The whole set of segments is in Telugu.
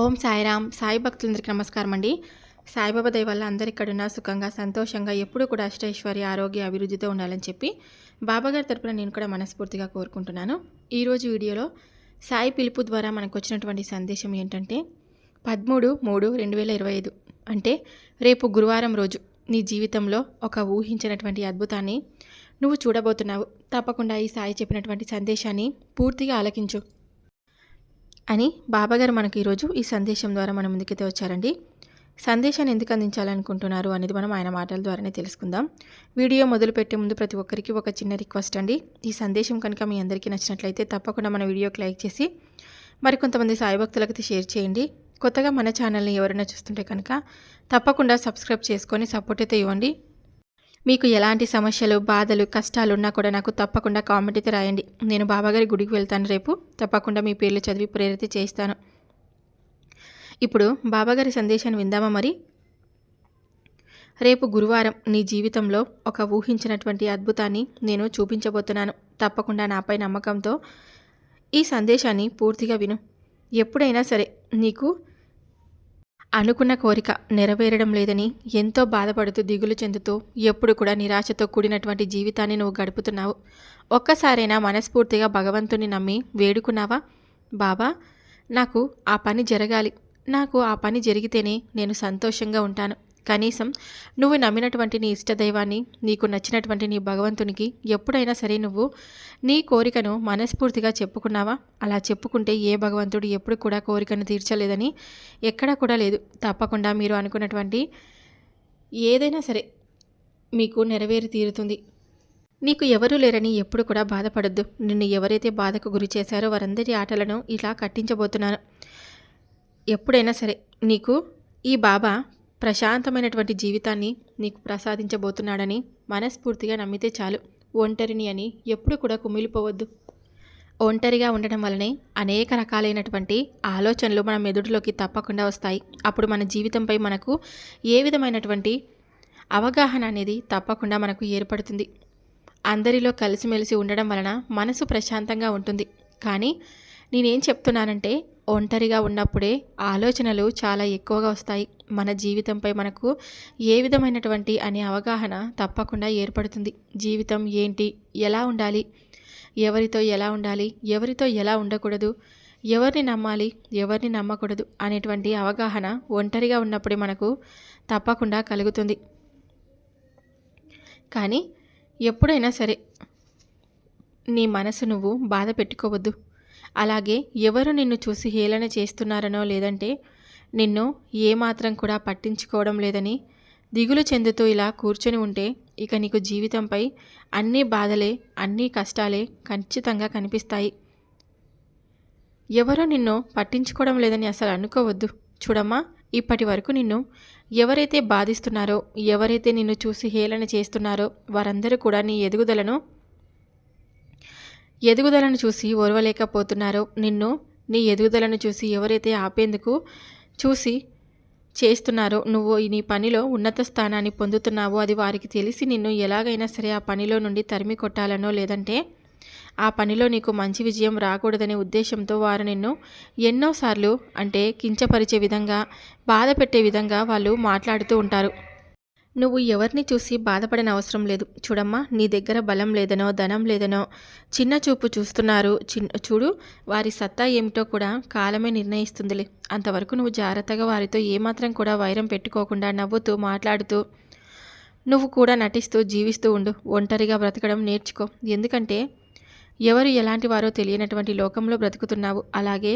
ఓం సాయిరామ్. సాయి భక్తులందరికీ నమస్కారం అండి. సాయిబాబా దయ వల్ల అందరు ఇక్కడున్న సుఖంగా సంతోషంగా ఎప్పుడూ కూడా అష్టైశ్వర్య ఆరోగ్య అభివృద్ధితో ఉండాలని చెప్పి బాబాగారి తరపున నేను కూడా మనస్ఫూర్తిగా కోరుకుంటున్నాను. ఈరోజు వీడియోలో సాయి పిలుపు ద్వారా మనకు వచ్చినటువంటి సందేశం ఏంటంటే పదమూడు మూడు రెండు వేల ఇరవై ఐదు అంటే రేపు గురువారం రోజు నీ జీవితంలో ఒక ఊహించినటువంటి అద్భుతాన్ని నువ్వు చూడబోతున్నావు. తప్పకుండా ఈ సాయి చెప్పినటువంటి సందేశాన్ని పూర్తిగా ఆలకించు. అని బాబాగారు మనకు ఈరోజు ఈ సందేశం ద్వారా మన ముందుకైతే వచ్చారండి. సందేశాన్ని ఎందుకు అందించాలనుకుంటున్నారు అనేది మనం ఆయన మాటల ద్వారానే తెలుసుకుందాం. వీడియో మొదలుపెట్టే ముందు ప్రతి ఒక్కరికి ఒక చిన్న రిక్వెస్ట్ అండి. ఈ సందేశం కనుక మీ అందరికీ నచ్చినట్లయితే తప్పకుండా మన వీడియోకి లైక్ చేసి మరికొంతమంది సాయి భక్తులకి షేర్ చేయండి. కొత్తగా మన ఛానల్ని ఎవరైనా చూస్తుంటే కనుక తప్పకుండా సబ్స్క్రైబ్ చేసుకొని సపోర్ట్ అయితే ఇవ్వండి. మీకు ఎలాంటి సమస్యలు బాధలు కష్టాలు ఉన్నా కూడా నాకు తప్పకుండా కామెంట్ అయితే రాయండి. నేను బాబాగారి గుడికి వెళ్తాను రేపు. తప్పకుండా మీ పేర్లు చదివి ప్రేరిత చేస్తాను ఇప్పుడు బాబాగారి సందేశాన్ని విందామా మరి? రేపు గురువారం నీ జీవితంలో ఒక ఊహించినటువంటి అద్భుతాన్ని నేను చూపించబోతున్నాను. తప్పకుండా నాపై నమ్మకంతో ఈ సందేశాన్ని పూర్తిగా విను. ఎప్పుడైనా సరే నీకు అనుకున్న కోరిక నెరవేరడం లేదని ఎంతో బాధపడుతూ దిగులు చెందుతూ ఎప్పుడు కూడా నిరాశతో కూడినటువంటి జీవితాన్ని నువ్వు గడుపుతున్నావు. ఒక్కసారైనా మనస్ఫూర్తిగా భగవంతుని నమ్మి వేడుకున్నావా? బాబా నాకు ఆ పని జరగాలి. నాకు ఆ పని జరిగితేనే నేను సంతోషంగా ఉంటాను. కనీసం నువ్వు నమ్మినటువంటి నీ ఇష్టదైవాన్ని నీకు నచ్చినటువంటి నీ భగవంతునికి ఎప్పుడైనా సరే నువ్వు నీ కోరికను మనస్ఫూర్తిగా చెప్పుకున్నావా? అలా చెప్పుకుంటే ఏ భగవంతుడు ఎప్పుడు కూడా కోరికను తీర్చలేదని ఎక్కడా కూడా లేదు. తప్పకుండా మీరు అనుకున్నటువంటి ఏదైనా సరే మీకు నెరవేరి తీరుతుంది. నీకు ఎవరూ లేరని ఎప్పుడు కూడా బాధపడద్దు. నిన్ను ఎవరైతే బాధకు గురి చేశారో వారందరి ఆటలను ఇలా కట్టించబోతున్నాను. ఎప్పుడైనా సరే నీకు ఈ బాబా ప్రశాంతమైనటువంటి జీవితాన్ని నీకు ప్రసాదించబోతున్నాడని మనస్ఫూర్తిగా నమ్మితే చాలు. ఒంటరిని అని ఎప్పుడు కూడా కుమిలిపోవద్దు. ఒంటరిగా ఉండడం వలనే అనేక రకాలైనటువంటి ఆలోచనలు మన మెదుడులోకి తప్పకుండా వస్తాయి. అప్పుడు మన జీవితంపై మనకు ఏ విధమైనటువంటి అవగాహన అనేది తప్పకుండా మనకు ఏర్పడుతుంది. అందరిలో కలిసిమెలిసి ఉండడం వలన మనసు ప్రశాంతంగా ఉంటుంది. కానీ నేనేం చెప్తున్నానంటే ఒంటరిగా ఉన్నప్పుడే ఆలోచనలు చాలా ఎక్కువగా వస్తాయి. మన జీవితంపై మనకు ఏ విధమైనటువంటి అనే అవగాహన తప్పకుండా ఏర్పడుతుంది. జీవితం ఏంటి? ఎలా ఉండాలి? ఎవరితో ఎలా ఉండాలి? ఎవరితో ఎలా ఉండకూడదు? ఎవరిని నమ్మాలి? ఎవరిని నమ్మకూడదు? అనేటువంటి అవగాహన ఒంటరిగా ఉన్నప్పుడే మనకు తప్పకుండా కలుగుతుంది. కానీ ఎప్పుడైనా సరే నీ మనసు నువ్వు బాధ పెట్టుకోవద్దు. అలాగే ఎవరు నిన్ను చూసి హేళన చేస్తున్నారనో లేదంటే నిన్ను ఏమాత్రం కూడా పట్టించుకోవడం లేదని దిగులు చెందుతూ ఇలా కూర్చొని ఉంటే ఇక నీకు జీవితంపై అన్ని బాధలే అన్ని కష్టాలే ఖచ్చితంగా కనిపిస్తాయి. ఎవరో నిన్ను పట్టించుకోవడం లేదని అసలు అనుకోవద్దు. చూడమ్మా ఇప్పటి వరకు నిన్ను ఎవరైతే బాధిస్తున్నారో ఎవరైతే నిన్ను చూసి హేళన చేస్తున్నారో వారందరూ కూడా నీ ఎదుగుదలను ఎదుగుదలను చూసి ఓర్వలేకపోతున్నారో నిన్ను నీ ఎదుగుదలను చూసి ఎవరైతే ఆపేందుకు చూసి చేస్తున్నారో నువ్వు నీ పనిలో ఉన్నత స్థానాన్ని పొందుతున్నావో అది వారికి తెలిసి నిన్ను ఎలాగైనా సరే ఆ పనిలో నుండి తరిమి కొట్టాలనో లేదంటే ఆ పనిలో నీకు మంచి విజయం రాకూడదనే ఉద్దేశంతో వారు నిన్ను ఎన్నోసార్లు అంటే కించపరిచే విధంగా బాధ పెట్టే విధంగా వాళ్ళు మాట్లాడుతూ ఉంటారు. నువ్వు ఎవరిని చూసి బాధపడని అవసరం లేదు. చూడమ్మా నీ దగ్గర బలం లేదనో ధనం లేదనో చిన్న చూపు చూస్తున్నారు. చిన్న చూడు వారి సత్తా ఏమిటో కూడా కాలమే నిర్ణయిస్తుందిలే. అంతవరకు నువ్వు జాగ్రత్తగా వారితో ఏమాత్రం కూడా వైరం పెట్టుకోకుండా నవ్వుతూ మాట్లాడుతూ నువ్వు కూడా నటిస్తూ జీవిస్తూ ఉండు. ఒంటరిగా బ్రతకడం నేర్చుకో. ఎందుకంటే ఎవరు ఎలాంటి వారో తెలియనటువంటి లోకంలో బ్రతుకుతున్నావు. అలాగే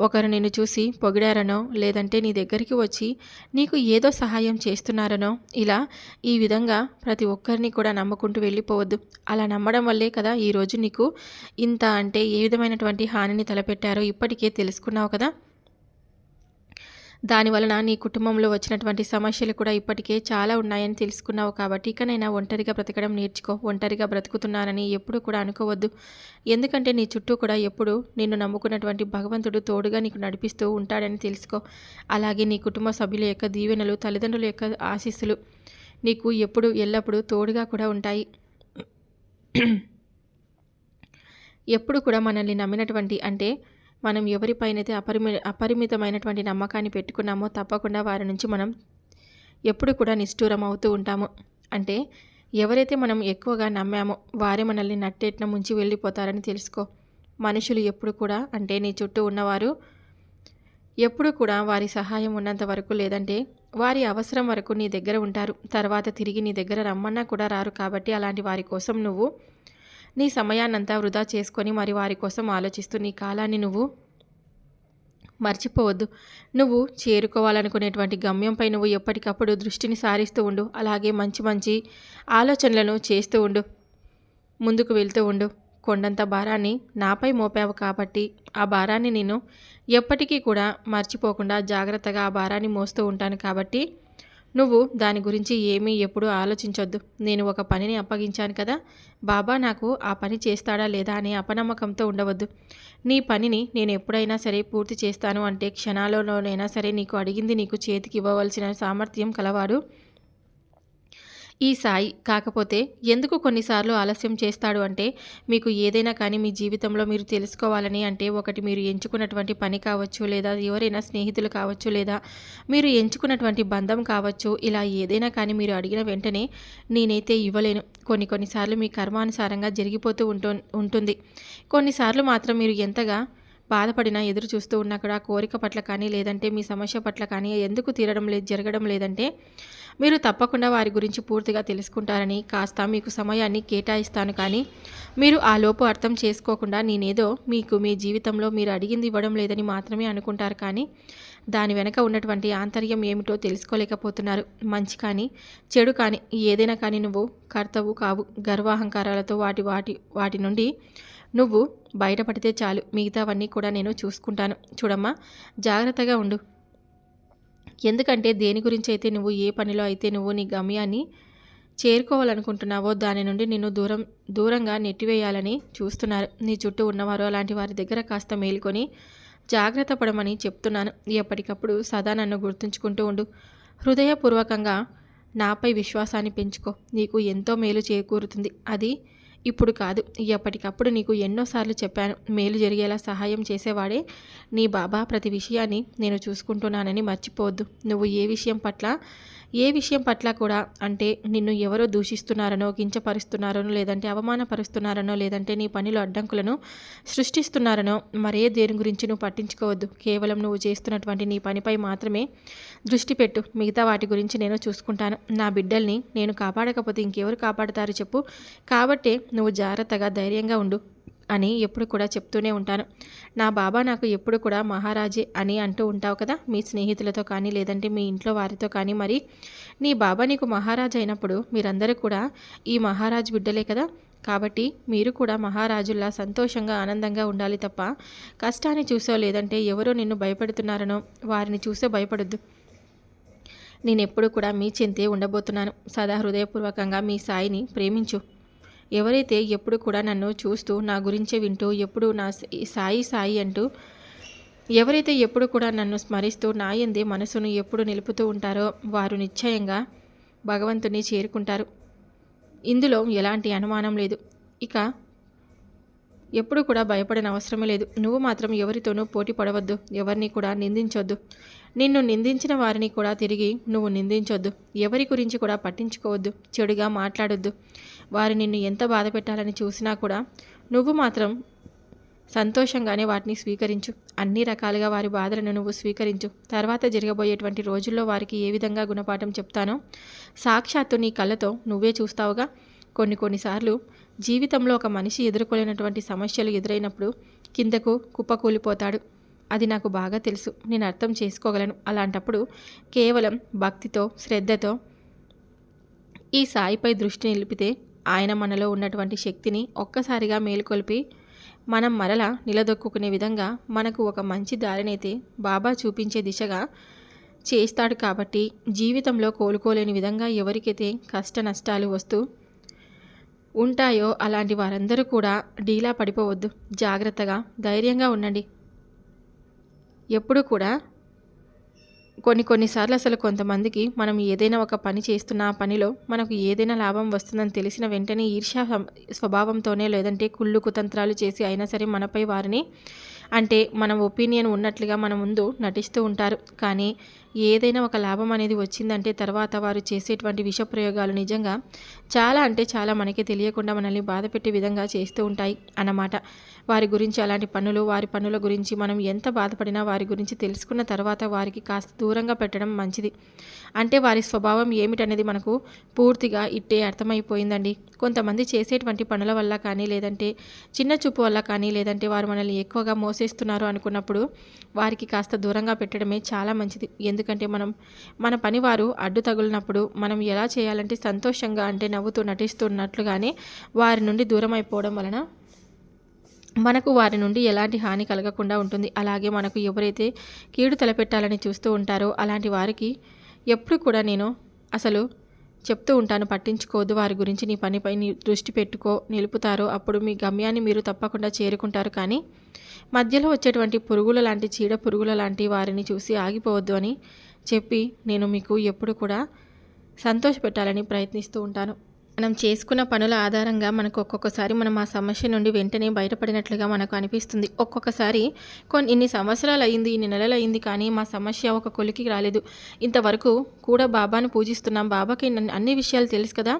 ఒకరు నిన్ను చూసి పొగిడారనో లేదంటే నీ దగ్గరికి వచ్చి నీకు ఏదో సహాయం చేస్తున్నారనో ఇలా ఈ విధంగా ప్రతి ఒక్కరిని కూడా నమ్ముకుంటూ వెళ్ళిపోవద్దు. అలా నమ్మడం వల్లే కదా ఈరోజు నీకు ఇంత అంటే ఏ విధమైనటువంటి హానిని తలపెట్టారో ఇప్పటికే తెలుసుకున్నావు కదా? దానివలన నీ కుటుంబంలో వచ్చినటువంటి సమస్యలు కూడా ఇప్పటికే చాలా ఉన్నాయని తెలుసుకున్నావు కాబట్టి ఇకనైనా ఒంటరిగా బ్రతకడం నేర్చుకో. ఒంటరిగా బ్రతుకుతున్నానని ఎప్పుడు కూడా అనుకోవద్దు. ఎందుకంటే నీ చుట్టూ కూడా ఎప్పుడు నిన్ను నమ్ముకున్నటువంటి భగవంతుడు తోడుగా నీకు నడిపిస్తూ ఉంటాడని తెలుసుకో. అలాగే నీ కుటుంబ సభ్యుల యొక్క దీవెనలు తల్లిదండ్రుల యొక్క ఆశీస్సులు నీకు ఎప్పుడు ఎల్లప్పుడూ తోడుగా కూడా ఉంటాయి. ఎప్పుడు కూడా మనల్ని నమ్మినటువంటి అంటే మనం ఎవరిపైనైతే అపరిమి అపరిమితమైనటువంటి నమ్మకాన్ని పెట్టుకున్నామో తప్పకుండా వారి నుంచి మనం ఎప్పుడు కూడా నిష్ఠూరం అవుతూ ఉంటాము. అంటే ఎవరైతే మనం ఎక్కువగా నమ్మామో వారే మనల్ని నట్టేట్న ముంచి వెళ్ళిపోతారని తెలుసుకో. మనుషులు ఎప్పుడు కూడా అంటే నీ చుట్టూ ఉన్నవారు ఎప్పుడు కూడా వారి సహాయం ఉన్నంత వరకు లేదంటే వారి అవసరం వరకు నీ దగ్గర ఉంటారు. తర్వాత తిరిగి నీ దగ్గర రమ్మన్నా కూడా రారు కాబట్టి అలాంటి వారి కోసం నువ్వు నీ సమయాన్నంతా వృధా చేసుకొని మరి వారి కోసం ఆలోచిస్తూ నీ కాలాన్ని నువ్వు మర్చిపోవద్దు. నువ్వు చేరుకోవాలనుకునేటువంటి గమ్యంపై నువ్వు ఎప్పటికప్పుడు దృష్టిని సారిస్తూ ఉండు. అలాగే మంచి మంచి ఆలోచనలను చేస్తూ ఉండు. ముందుకు వెళ్తూ ఉండు. కొండంత భారాన్ని నాపై మోపావు కాబట్టి ఆ భారాన్ని నేను ఎప్పటికీ కూడా మర్చిపోకుండా జాగ్రత్తగా ఆ భారాన్ని మోస్తూ ఉంటాను కాబట్టి నువ్వు దాని గురించి ఏమీ ఎప్పుడూ ఆలోచించొద్దు. నేను ఒక పనిని అప్పగించాను కదా. బాబా నాకు ఆ పని చేస్తాడా లేదా అనే అపనమ్మకంతో ఉండవద్దు. నీ పనిని నేను ఎప్పుడైనా సరే పూర్తి చేస్తాను అంటే క్షణాలలోనైనా సరే నీకు అడిగింది నీకు చేతికి ఇవ్వవలసిన సామర్థ్యం కలవాడు ఈ సాయి కాకపోతే ఎందుకు కొన్నిసార్లు ఆలస్యం చేస్తాడు అంటే మీకు ఏదైనా కానీ మీ జీవితంలో మీరు తెలుసుకోవాలని అంటే ఒకటి మీరు ఎంచుకున్నటువంటి పని కావచ్చు లేదా ఎవరైనా స్నేహితులు కావచ్చు లేదా మీరు ఎంచుకున్నటువంటి బంధం కావచ్చు ఇలా ఏదైనా కానీ మీరు అడిగిన వెంటనే నేనైతే ఇవ్వలేను. కొన్ని కొన్నిసార్లు మీ కర్మానుసారంగా జరిగిపోతూ ఉంటు ఉంటుంది. కొన్నిసార్లు మాత్రం మీరు ఎంతగా బాధపడినా ఎదురు చూస్తూ ఉన్నా కూడా కోరిక పట్ల కానీ లేదంటే మీ సమస్య పట్ల కానీ ఎందుకు తీరడం లేదు జరగడం లేదంటే మీరు తప్పకుండా వారి గురించి పూర్తిగా తెలుసుకుంటారని కాస్త మీకు సమయాన్ని కేటాయిస్తాను కానీ మీరు ఆ లోపు అర్థం చేసుకోకుండా నేనేదో మీకు మీ జీవితంలో మీరు అడిగింది ఇవ్వడం లేదని మాత్రమే అనుకుంటారు కానీ దాని వెనక ఉన్నటువంటి ఆంతర్యం ఏమిటో తెలుసుకోలేకపోతున్నారు. మంచి కానీ చెడు కానీ ఏదైనా కానీ నువ్వు కర్తవు కావు. గర్వాహంకారాలతో వాటి వాటి వాటి నుండి నువ్వు బయటపడితే చాలు. మిగతావన్నీ కూడా నేను చూసుకుంటాను. చూడమ్మా జాగ్రత్తగా ఉండు. ఎందుకంటే దేని గురించి అయితే నువ్వు ఏ పనిలో అయితే నువ్వు నీ గమ్యాన్ని చేరుకోవాలనుకుంటున్నావో దాని నుండి నిన్ను దూరం దూరంగా నెట్టివేయాలని చూస్తున్నారు. నీ చుట్టూ ఉన్నవారు అలాంటి వారి దగ్గర కాస్త మేలుకొని జాగ్రత్త పడమని చెప్తున్నాను. ఎప్పటికప్పుడు సదా నన్ను గుర్తుంచుకుంటూ ఉండు. హృదయపూర్వకంగా నాపై విశ్వాసాన్ని పెంచుకో. నీకు ఎంతో మేలు చేకూరుతుంది. అది ఇప్పుడు కాదు. ఎప్పటికప్పుడు నీకు ఎన్నోసార్లు చెప్పాను మేలు జరిగేలా సహాయం చేసేవాడే నీ బాబా ప్రతి విషయాన్ని నేను చూసుకుంటున్నానని మర్చిపోవద్దు. నువ్వు ఏ విషయం పట్ల ఏ విషయం పట్ల కూడా అంటే నిన్ను ఎవరో దూషిస్తున్నారనో కించపరుస్తున్నారనో లేదంటే అవమానపరుస్తున్నారనో లేదంటే నీ పనిలో అడ్డంకులను సృష్టిస్తున్నారనో మరే దేని గురించి నువ్వు పట్టించుకోవద్దు. కేవలం నువ్వు చేస్తున్నటువంటి నీ పనిపై మాత్రమే దృష్టి పెట్టు. మిగతా వాటి గురించి నేను చూసుకుంటాను. నా బిడ్డల్ని నేను కాపాడకపోతే ఇంకెవరు కాపాడతారు చెప్పు. కాబట్టే నువ్వు జాగ్రత్తగా ధైర్యంగా ఉండు. అని ఎప్పుడు కూడా చెప్తూనే ఉంటాను. నా బాబా నాకు ఎప్పుడు కూడా మహారాజే అని అంటూ ఉంటావు కదా? మీ స్నేహితులతో కానీ లేదంటే మీ ఇంట్లో వారితో కానీ మరి. నీ బాబా నీకు మహారాజు అయినప్పుడు మీరందరూ కూడా ఈ మహారాజు బిడ్డలే కదా? కాబట్టి మీరు కూడా మహారాజుల్లా సంతోషంగా ఆనందంగా ఉండాలి తప్ప కష్టాన్ని చూసో లేదంటే ఎవరో నిన్ను భయపెడుతున్నారనో వారిని చూసో భయపడొద్దు. నేను ఎప్పుడు కూడా మీ చింతే ఉండబోతున్నాను. సదా హృదయపూర్వకంగా మీ సాయిని ప్రేమించు. ఎవరైతే ఎప్పుడు కూడా నన్ను చూస్తూ నా గురించే వింటూ ఎప్పుడు నా సాయి సాయి అంటూ ఎవరైతే ఎప్పుడు కూడా నన్ను స్మరిస్తూ నా ఎందే మనసును ఎప్పుడు నిలుపుతూ ఉంటారో వారు నిశ్చయంగా భగవంతుని చేరుకుంటారు. ఇందులో ఎలాంటి అనుమానం లేదు. ఇక ఎప్పుడు కూడా భయపడిన అవసరం లేదు. నువ్వు మాత్రం ఎవరితోనూ పోటీ పడవద్దు. ఎవరిని కూడా నిందించొద్దు. నిన్ను నిందించిన వారిని కూడా తిరిగి నువ్వు నిందించొద్దు. ఎవరి గురించి కూడా పట్టించుకోవద్దు. చెడుగా మాట్లాడొద్దు. వారు నిన్ను ఎంత బాధ పెట్టాలని చూసినా కూడా నువ్వు మాత్రం సంతోషంగానే వాటిని స్వీకరించు. అన్ని రకాలుగా వారి బాధలను నువ్వు స్వీకరించు. తర్వాత జరగబోయేటువంటి రోజుల్లో వారికి ఏ విధంగా గుణపాఠం చెప్తానో సాక్షాత్తు నీ కళ్ళతో నువ్వే చూస్తావుగా. కొన్ని కొన్నిసార్లు జీవితంలో ఒక మనిషి ఎదుర్కోలేనటువంటి సమస్యలు ఎదురైనప్పుడు కిందకు కుప్పకూలిపోతాడు. అది నాకు బాగా తెలుసు. నేను అర్థం చేసుకోగలను. అలాంటప్పుడు కేవలం భక్తితో శ్రద్ధతో ఈ సాయిపై దృష్టి నిలిపితే ఆయన మనలో ఉన్నటువంటి శక్తిని ఒక్కసారిగా మేలుకొల్పి మనం మరలా నిలదొక్కునే విధంగా మనకు ఒక మంచి దారినైతే బాబా చూపించే దిశగా చేస్తాడు కాబట్టి జీవితంలో కోలుకోలేని విధంగా ఎవరికైతే కష్ట నష్టాలు వస్తూ ఉంటాయో అలాంటి వారందరూ కూడా డీలా పడిపోవద్దు. జాగ్రత్తగా ధైర్యంగా ఉండండి. ఎప్పుడూ కూడా కొన్ని కొన్నిసార్లు అసలు కొంతమందికి మనం ఏదైనా ఒక పని చేస్తున్న ఆ పనిలో మనకు ఏదైనా లాభం వస్తుందని తెలిసిన వెంటనే ఈర్ష్యా స్వభావంతోనే లేదంటే కుళ్ళు కుతంత్రాలు చేసి అయినా సరే మనపై వారిని అంటే మన ఒపీనియన్ ఉన్నట్లుగా మన ముందు నటిస్తూ ఉంటారు. కానీ ఏదైనా ఒక లాభం అనేది వచ్చిందంటే తర్వాత వారు చేసేటువంటి విష ప్రయోగాలు నిజంగా చాలా అంటే చాలా మనకి తెలియకుండా మనల్ని బాధపెట్టే విధంగా చేస్తూ ఉంటాయి అన్నమాట. వారి గురించి అలాంటి పనులు వారి పనుల గురించి మనం ఎంత బాధపడినా వారి గురించి తెలుసుకున్న తర్వాత వారికి కాస్త దూరంగా పెట్టడం మంచిది. అంటే వారి స్వభావం ఏమిటనేది మనకు పూర్తిగా ఇట్టే అర్థమైపోయిందండి. కొంతమంది చేసేటువంటి పనుల వల్ల కానీ లేదంటే చిన్న చూపు వల్ల కానీ లేదంటే వారు మనల్ని ఎక్కువగా మోసేస్తున్నారు అనుకున్నప్పుడు వారికి కాస్త దూరంగా పెట్టడమే చాలా మంచిది. ఎందుకంటే మనం మన పని వారు అడ్డు తగులినప్పుడు మనం ఎలా చేయాలంటే సంతోషంగా అంటే నవ్వుతూ నటిస్తున్నట్లుగానే వారి నుండి దూరం అయిపోవడం వలన మనకు వారి నుండి ఎలాంటి హాని కలగకుండా ఉంటుంది. అలాగే మనకు ఎవరైతే కీడు తలపెట్టాలని చూస్తూ ఉంటారో అలాంటి వారికి ఎప్పుడు కూడా నేను అసలు చెప్తూ ఉంటాను పట్టించుకోవద్దు. వారి గురించి నీ పనిపై నీ దృష్టి పెట్టుకో నిలుపుతారో. అప్పుడు మీ గమ్యాన్ని మీరు తప్పకుండా చేరుకుంటారు. కానీ మధ్యలో వచ్చేటువంటి పురుగుల లాంటి చీడ పురుగుల లాంటి వారిని చూసి ఆగిపోవద్దు అని చెప్పి నేను మీకు ఎప్పుడు కూడా సంతోషపెట్టాలని ప్రయత్నిస్తూ ఉంటాను. మనం చేసుకున్న పనుల ఆధారంగా మనకు ఒక్కొక్కసారి మనం ఆ సమస్య నుండి వెంటనే బయటపడినట్లుగా మనకు అనిపిస్తుంది. ఒక్కొక్కసారి కొన్ని ఇన్ని సంవత్సరాలు అయింది ఇన్ని నెలలు అయింది కానీ మా సమస్య ఒక కొలికి రాలేదు. ఇంతవరకు కూడా బాబాను పూజిస్తున్నాం. బాబాకి అన్ని విషయాలు తెలుసు కదా.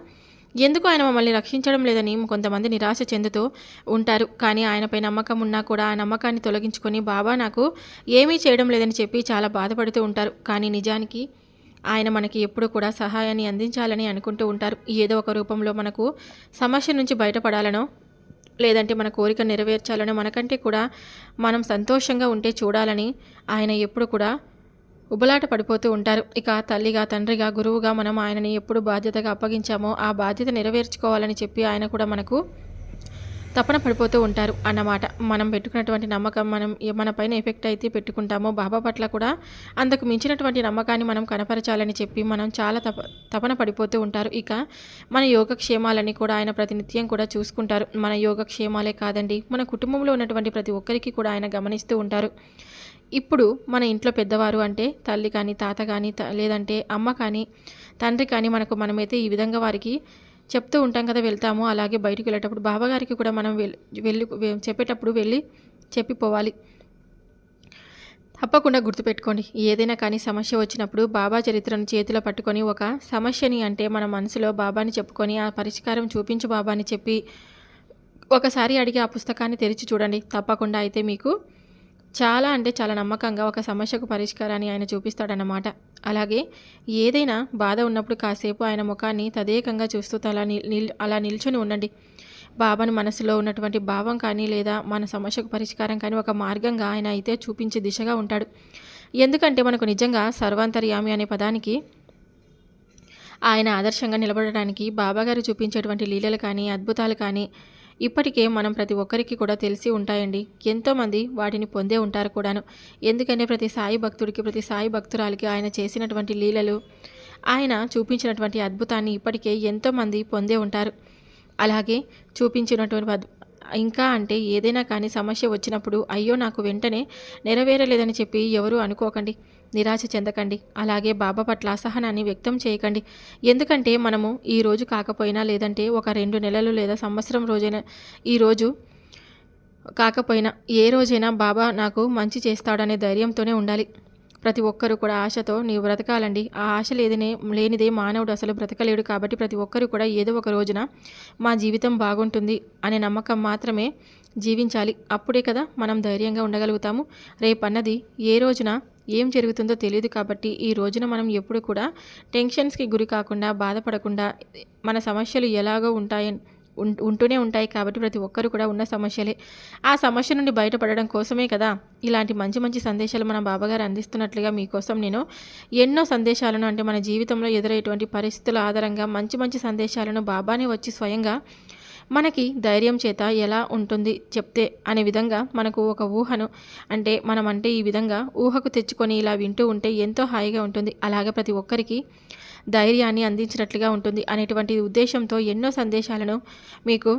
ఎందుకు ఆయన మమ్మల్ని రక్షించడం లేదని కొంతమంది నిరాశ చెందుతూ ఉంటారు. కానీ ఆయనపై నమ్మకం ఉన్నా కూడా ఆ నమ్మకాన్ని తొలగించుకొని బాబా నాకు ఏమీ చేయడం లేదని చెప్పి చాలా బాధపడుతూ ఉంటారు. కానీ నిజానికి ఆయన మనకి ఎప్పుడూ కూడా సహాయాన్ని అందించాలని అనుకుంటూ ఉంటారు. ఏదో ఒక రూపంలో మనకు సమస్య నుంచి బయటపడాలనో లేదంటే మన కోరిక నెరవేర్చాలనో మనకంటే కూడా మనం సంతోషంగా ఉంటే చూడాలని ఆయన ఎప్పుడు కూడా ఉబలాట పడిపోతూ ఉంటారు. ఇక తల్లిగా తండ్రిగా గురువుగా మనం ఆయనని ఎప్పుడు బాధ్యతగా అప్పగించామో ఆ బాధ్యత నెరవేర్చుకోవాలని చెప్పి ఆయన కూడా మనకు తపన పడిపోతూ ఉంటారు అన్నమాట. మనం పెట్టుకున్నటువంటి నమ్మకం మనం మన పైన ఎఫెక్ట్ అయితే పెట్టుకుంటామో బాబా పట్ల కూడా అందుకు మించినటువంటి నమ్మకాన్ని మనం కనపరచాలని చెప్పి మనం చాలా తప తపన పడిపోతూ ఉంటారు. ఇక మన యోగక్షేమాలని కూడా ఆయన ప్రతినిత్యం కూడా చూసుకుంటారు. మన యోగక్షేమాలే కాదండి మన కుటుంబంలో ఉన్నటువంటి ప్రతి ఒక్కరికి కూడా ఆయన గమనిస్తూ ఉంటారు. ఇప్పుడు మన ఇంట్లో పెద్దవారు అంటే తల్లి కానీ తాత కానీ లేదంటే అమ్మ కానీ తండ్రి కానీ మనకు మనమైతే ఈ విధంగా వారికి చెప్తూ ఉంటాం కదా వెళ్తాము అలాగే బయటికి వెళ్ళేటప్పుడు బాబాగారికి కూడా మనం వెళ్ళి చెప్పేటప్పుడు వెళ్ళి చెప్పిపోవాలి. తప్పకుండా గుర్తుపెట్టుకోండి ఏదైనా కానీ సమస్య వచ్చినప్పుడు బాబా చరిత్రను చేతిలో పట్టుకొని ఒక సమస్యని అంటే మన మనసులో బాబాని చెప్పుకొని ఆ పరిష్కారం చూపించు బాబాని చెప్పి ఒకసారి అడిగి ఆ పుస్తకాన్ని తెరిచి చూడండి. తప్పకుండా అయితే మీకు చాలా అంటే చాలా నమ్మకంగా ఒక సమస్యకు పరిష్కారాన్ని ఆయన చూపిస్తాడన్నమాట. అలాగే ఏదైనా బాధ ఉన్నప్పుడు కాసేపు ఆయన ముఖాన్ని తదేకంగా చూస్తూ అలా నిల్ అలా నిల్చొని ఉండండి. బాబాను మనసులో ఉన్నటువంటి భావం కానీ లేదా మన సమస్యకు పరిష్కారం కానీ ఒక మార్గంగా ఆయన అయితే చూపించే దిశగా ఉంటాడు. ఎందుకంటే మనకు నిజంగా సర్వాంతర్యామి అనే పదానికి ఆయన ఆదర్శంగా నిలబడడానికి బాబాగారు చూపించేటువంటి లీలలు కానీ అద్భుతాలు కానీ ఇప్పటికే మనం ప్రతి ఒక్కరికి కూడా తెలిసి ఉంటాయండి. ఎంతోమంది వాటిని పొందే ఉంటారు కూడాను. ఎందుకంటే ప్రతి సాయి భక్తుడికి ప్రతి సాయి భక్తురాలకి ఆయన చేసినటువంటి లీలలు ఆయన చూపించినటువంటి అద్భుతాన్ని ఇప్పటికే ఎంతోమంది పొందే ఉంటారు. అలాగే చూపించినటువంటి ఇంకా అంటే ఏదైనా కానీ సమస్య వచ్చినప్పుడు అయ్యో నాకు వెంటనే నెరవేరలేదని చెప్పి ఎవరు అనుకోకండి. నిరాశ చెందకండి. అలాగే బాబా పట్ల అసహనాన్ని వ్యక్తం చేయకండి. ఎందుకంటే మనము ఈ రోజు కాకపోయినా లేదంటే ఒక రెండు నెలలు లేదా సంవత్సరం రోజైనా ఈరోజు కాకపోయినా ఏ రోజైనా బాబా నాకు మంచి చేస్తాడనే ధైర్యంతోనే ఉండాలి. ప్రతి ఒక్కరూ కూడా ఆశతో నీవు బ్రతకాలండి. ఆ ఆశ లేదనే లేనిదే మానవుడు అసలు బ్రతకలేడు కాబట్టి ప్రతి ఒక్కరూ కూడా ఏదో ఒక రోజున మా జీవితం బాగుంటుంది అనే నమ్మకం మాత్రమే జీవించాలి. అప్పుడే కదా మనం ధైర్యంగా ఉండగలుగుతాము. రేపన్నది ఏ రోజున ఏం జరుగుతుందో తెలియదు కాబట్టి ఈ రోజున మనం ఎప్పుడు కూడా టెన్షన్స్కి గురి కాకుండా బాధపడకుండా మన సమస్యలు ఎలాగో ఉంటాయని ఉంటూనే ఉంటాయి కాబట్టి ప్రతి ఒక్కరు కూడా ఉన్న సమస్యలే. ఆ సమస్య నుండి బయటపడడం కోసమే కదా ఇలాంటి మంచి మంచి సందేశాలు మన బాబాగారు అందిస్తున్నట్లుగా మీకోసం నేను ఎన్నో సందేశాలను అంటే మన జీవితంలో ఎదురయ్యేటువంటి పరిస్థితుల ఆధారంగా మంచి మంచి సందేశాలను బాబానే వచ్చి స్వయంగా మనకి ధైర్యం చేత ఎలా ఉంటుంది చెప్తే అనే విధంగా మనకు ఒక ఊహను అంటే మనం అంటే ఈ విధంగా ఊహకు తెచ్చుకొని ఇలా వింటూ ఉంటే ఎంతో హాయిగా ఉంటుంది. అలాగే ప్రతి ఒక్కరికి ధైర్యాన్ని అందించినట్లుగా ఉంటుంది అనేటువంటి ఉద్దేశంతో ఎన్నో సందేశాలను మీకు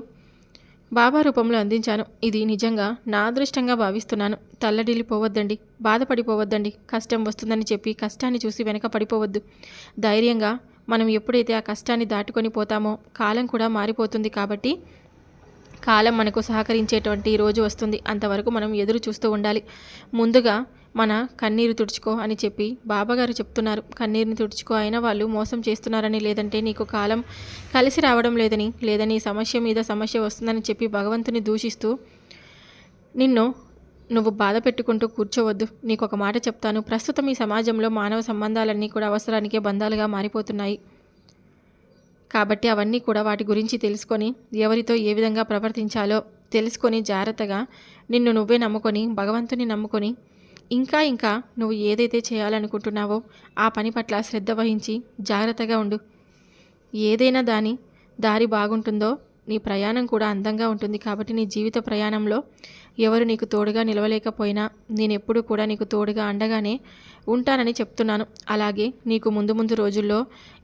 బాబా రూపంలో అందించాను. ఇది నిజంగా నా అదృష్టంగా భావిస్తున్నాను. తల్లడిల్లిపోవద్దండి బాధపడిపోవద్దండి కష్టం వస్తుందని చెప్పి కష్టాన్ని చూసి వెనక పడిపోవద్దు ధైర్యంగా మనం ఎప్పుడైతే ఆ కష్టాన్ని దాటుకొని పోతామో కాలం కూడా మారిపోతుంది కాబట్టి కాలం మనకు సహకరించేటువంటి రోజు వస్తుంది. అంతవరకు మనం ఎదురు చూస్తూ ఉండాలి. ముందుగా మన కన్నీరు తుడుచుకో అని చెప్పి బాబాగారు చెప్తున్నారు. కన్నీరుని తుడుచుకో అయినా వాళ్ళు మోసం చేస్తున్నారని లేదంటే నీకు కాలం కలిసి రావడం లేదని లేదని సమస్య మీద సమస్య వస్తుందని చెప్పి భగవంతుని దూషిస్తూ నిన్ను నువ్వు బాధ పెట్టుకుంటూ కూర్చోవద్దు. నీకు ఒక మాట చెప్తాను. ప్రస్తుతం ఈ సమాజంలో మానవ సంబంధాలన్నీ కూడా అవసరానికే బంధాలుగా మారిపోతున్నాయి. కాబట్టి అవన్నీ కూడా వాటి గురించి తెలుసుకొని ఎవరితో ఏ విధంగా ప్రవర్తించాలో తెలుసుకొని జాగ్రత్తగా నిన్ను నువ్వే నమ్ముకొని భగవంతుని నమ్ముకొని ఇంకా ఇంకా నువ్వు ఏదైతే చేయాలనుకుంటున్నావో ఆ పని పట్ల శ్రద్ధ వహించి జాగ్రత్తగా ఉండు. ఏదైనా దాని దారి బాగుంటుందో నీ ప్రయాణం కూడా అందంగా ఉంటుంది కాబట్టి నీ జీవిత ప్రయాణంలో ఎవరు నీకు తోడుగా నిలవలేకపోయినా నేను ఎప్పుడూ కూడా నీకు తోడుగా అండగానే ఉంటానని చెప్తున్నాను. అలాగే నీకు ముందు ముందు రోజుల్లో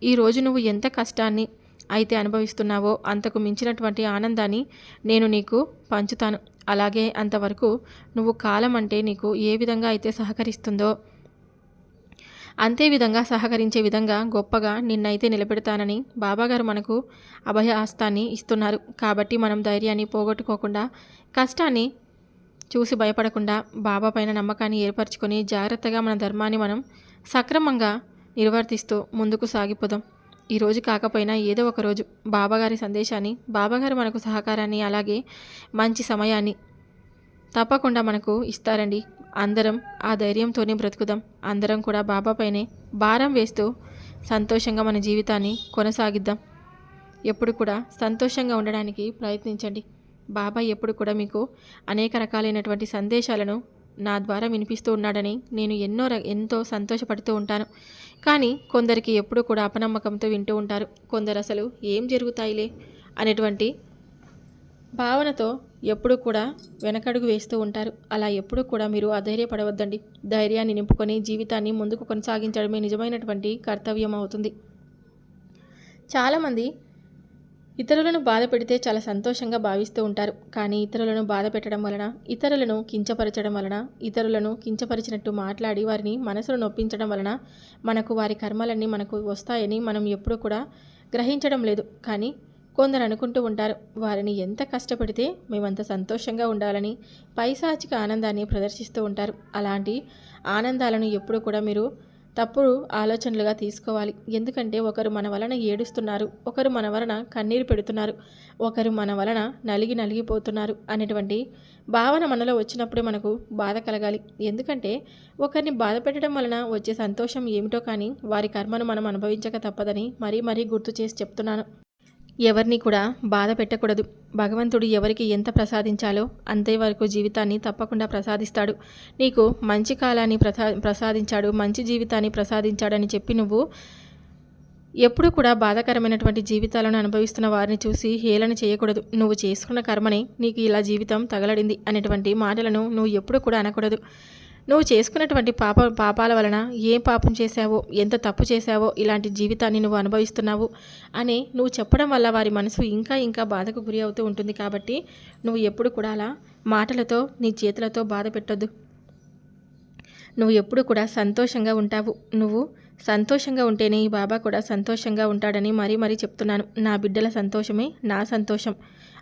ఈ రోజు నువ్వు ఎంత కష్టాన్ని అయితే అనుభవిస్తున్నావో అంతకు మించినటువంటి ఆనందాన్ని నేను నీకు పంచుతాను. అలాగే అంతవరకు నువ్వు కాలం అంటే నీకు ఏ విధంగా అయితే సహకరిస్తుందో అంతే విధంగా సహకరించే విధంగా గొప్పగా నిన్నైతే నిలబెడతానని బాబాగారు మనకు అభయ హస్తాన్ని ఇస్తున్నారు. కాబట్టి మనం ధైర్యాన్ని పోగొట్టుకోకుండా కష్టాన్ని చూసి భయపడకుండా బాబా పైన నమ్మకాన్ని ఏర్పరచుకొని జాగ్రత్తగా మన ధర్మాన్ని మనం సక్రమంగా నిర్వర్తిస్తూ ముందుకు సాగిపోదాం. ఈరోజు కాకపోయినా ఏదో ఒక రోజు బాబాగారి సందేశాన్ని బాబాగారు మనకు సహకారాన్ని అలాగే మంచి సమయాన్ని తప్పకుండా మనకు ఇస్తారండి. అందరం ఆ ధైర్యంతోనే బ్రతుకుదాం. అందరం కూడా బాబా పైనే భారం వేస్తూ సంతోషంగా మన జీవితాన్ని కొనసాగిద్దాం. ఎప్పుడు కూడా సంతోషంగా ఉండడానికి ప్రయత్నించండి. బాబా ఎప్పుడు కూడా మీకు అనేక రకాలైనటువంటి సందేశాలను నా ద్వారా వినిపిస్తూ ఉన్నాడని నేను ఎన్నో ర- ఎంతో సంతోషపడుతూ ఉంటాను. కానీ కొందరికి ఎప్పుడు కూడా అపనమ్మకంతో వింటూ ఉంటారు. కొందరు అసలు ఏం జరుగుతాయిలే అనేటువంటి భావనతో ఎప్పుడు కూడా వెనకడుగు వేస్తూ ఉంటారు. అలా ఎప్పుడు కూడా మీరు అధైర్యపడవద్దండి. ధైర్యాన్ని నింపుకొని జీవితాన్ని ముందుకు కొనసాగించడమే నిజమైనటువంటి కర్తవ్యం అవుతుంది. చాలామంది ఇతరులను బాధ పెడితే చాలా సంతోషంగా భావిస్తూ ఉంటారు. కానీ ఇతరులను బాధ పెట్టడం వలన ఇతరులను కించపరచడం వలన ఇతరులను కించపరిచినట్టు మాట్లాడి వారిని మనసును నొప్పించడం వలన మనకు వారి కర్మలన్నీ మనకు వస్తాయని మనం ఎప్పుడూ కూడా గ్రహించడం లేదు. కానీ కొందరు అనుకుంటూ ఉంటారు వారిని ఎంత కష్టపడితే మేమంత సంతోషంగా ఉండాలని పైశాచిక ఆనందాన్ని ప్రదర్శిస్తూ ఉంటారు. అలాంటి ఆనందాలను ఎప్పుడు కూడా మీరు తప్పుడు ఆలోచనలుగా తీసుకోవాలి. ఎందుకంటే ఒకరు మన వలన ఏడుస్తున్నారు ఒకరు మన వలన కన్నీరు పెడుతున్నారు ఒకరు మన వలన నలిగి నలిగిపోతున్నారు అనేటువంటి భావన మనలో వచ్చినప్పుడే మనకు బాధ కలగాలి. ఎందుకంటే ఒకరిని బాధ పెట్టడం వలన వచ్చే సంతోషం ఏమిటో కానీ వారి కర్మను మనం అనుభవించక తప్పదని మరీ మరీ గుర్తు చేసి చెప్తున్నాను. ఎవరిని కూడా బాధ పెట్టకూడదు. భగవంతుడు ఎవరికి ఎంత ప్రసాదించాలో అంతే వరకు జీవితాన్ని తప్పకుండా ప్రసాదిస్తాడు. నీకు మంచి కాలాన్ని ప్రసా ప్రసాదించాడు మంచి జీవితాన్ని ప్రసాదించాడని చెప్పి నువ్వు ఎప్పుడు కూడా బాధాకరమైనటువంటి జీవితాలను అనుభవిస్తున్న వారిని చూసి హేళన చేయకూడదు. నువ్వు చేసుకున్న కర్మనే నీకు ఇలా జీవితం తగలడింది అనేటువంటి మాటలను నువ్వు ఎప్పుడు కూడా అనకూడదు. నువ్వు చేసుకున్నటువంటి పాప పాపాల వలన ఏం పాపం చేశావో ఎంత తప్పు చేశావో ఇలాంటి జీవితాన్ని నువ్వు అనుభవిస్తున్నావు అని నువ్వు చెప్పడం వల్ల వారి మనసు ఇంకా ఇంకా బాధకు గురి అవుతూ ఉంటుంది కాబట్టి నువ్వు ఎప్పుడు కూడా అలా మాటలతో నీ చేతులతో బాధ పెట్టొద్దు. నువ్వు ఎప్పుడు కూడా సంతోషంగా ఉంటావు. నువ్వు సంతోషంగా ఉంటేనే ఈ బాబా కూడా సంతోషంగా ఉంటాడని మరీ మరీ చెప్తున్నాను. నా బిడ్డల సంతోషమే నా సంతోషం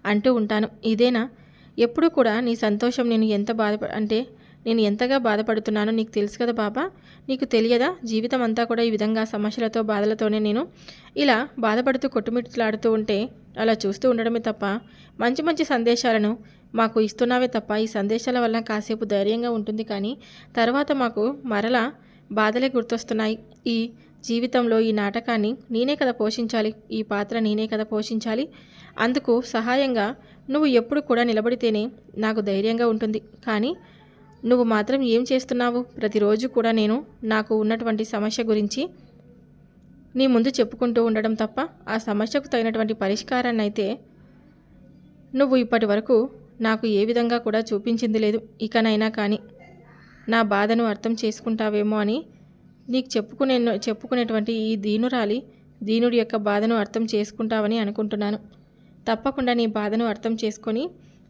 అంటూ ఉంటాను. ఇదేనా? ఎప్పుడు కూడా నీ సంతోషం నేను ఎంత బాధ అంటే నేను ఎంతగా బాధపడుతున్నానో నీకు తెలుసు కదా బాబా. నీకు తెలియదా? జీవితం అంతా కూడా ఈ విధంగా సమస్యలతో బాధలతోనే నేను ఇలా బాధపడుతూ కొట్టుమిట్లాడుతూ ఉంటే అలా చూస్తూ ఉండడమే తప్ప మంచి మంచి సందేశాలను మాకు ఇస్తున్నావే తప్ప ఈ సందేశాల వల్ల కాసేపు ధైర్యంగా ఉంటుంది కానీ తర్వాత మాకు మరలా బాధలే గుర్తొస్తున్నాయి. ఈ జీవితంలో ఈ నాటకాన్ని నేనే కదా పోషించాలి ఈ పాత్ర నేనే కదా పోషించాలి. అందుకు సహాయంగా నువ్వు ఎప్పుడు కూడా నిలబడితేనే నాకు ధైర్యంగా ఉంటుంది. కానీ నువ్వు మాత్రం ఏం చేస్తున్నావు? ప్రతిరోజు కూడా నేను నాకు ఉన్నటువంటి సమస్య గురించి నీ ముందు చెప్పుకుంటూ ఉండడం తప్ప ఆ సమస్యకు తగినటువంటి పరిష్కారాన్ని అయితే నువ్వు ఇప్పటి వరకు నాకు ఏ విధంగా కూడా చూపించింది లేదు. ఇకనైనా కానీ నా బాధను అర్థం చేసుకుంటావేమో అని నీకు చెప్పుకునే చెప్పుకునేటువంటి ఈ దీనురాలి దీనుడి యొక్క బాధను అర్థం చేసుకుంటావని అనుకుంటున్నాను. తప్పకుండా నీ బాధను అర్థం చేసుకొని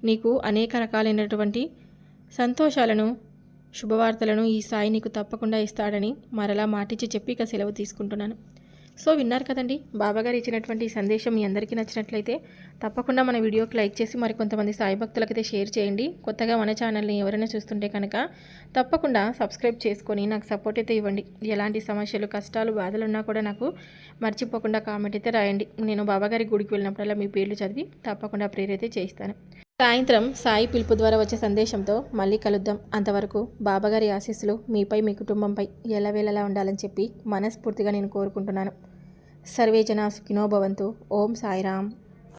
నీకు అనేక రకాలైనటువంటి సంతోషాలను శుభవార్తలను ఈ సాయి నీకు తప్పకుండా ఇస్తాడని మరలా మాటిచ్చి చెప్పి ఇక సెలవు తీసుకుంటున్నాను. సో విన్నారు కదండి బాబాగారు ఇచ్చినటువంటి సందేశం మీ అందరికీ నచ్చినట్లయితే తప్పకుండా మన వీడియోకి లైక్ చేసి మరికొంతమంది సాయి భక్తులకైతే షేర్ చేయండి. కొత్తగా మన ఛానల్ని ఎవరైనా చూస్తుంటే కనుక తప్పకుండా సబ్స్క్రైబ్ చేసుకొని నాకు సపోర్ట్ అయితే ఇవ్వండి. ఎలాంటి సమస్యలు కష్టాలు బాధలు ఉన్నా కూడా నాకు మర్చిపోకుండా కామెంట్ అయితే రాయండి. నేను బాబాగారి గుడికి వెళ్ళినప్పుడల్లా మీ పేర్లు చదివి తప్పకుండా ప్రేరైతే చేయిస్తాను. సాయంత్రం సాయి పిలుపు ద్వారా వచ్చే సందేశంతో మళ్ళీ కలుద్దాం. అంతవరకు బాబాగారి ఆశీస్సులు మీపై మీ కుటుంబంపై ఎల్లవేళలా ఉండాలని చెప్పి మనస్ఫూర్తిగా నేను కోరుకుంటున్నాను. సర్వే జనా సుఖినోభవంతు ఓం సాయిరామ్.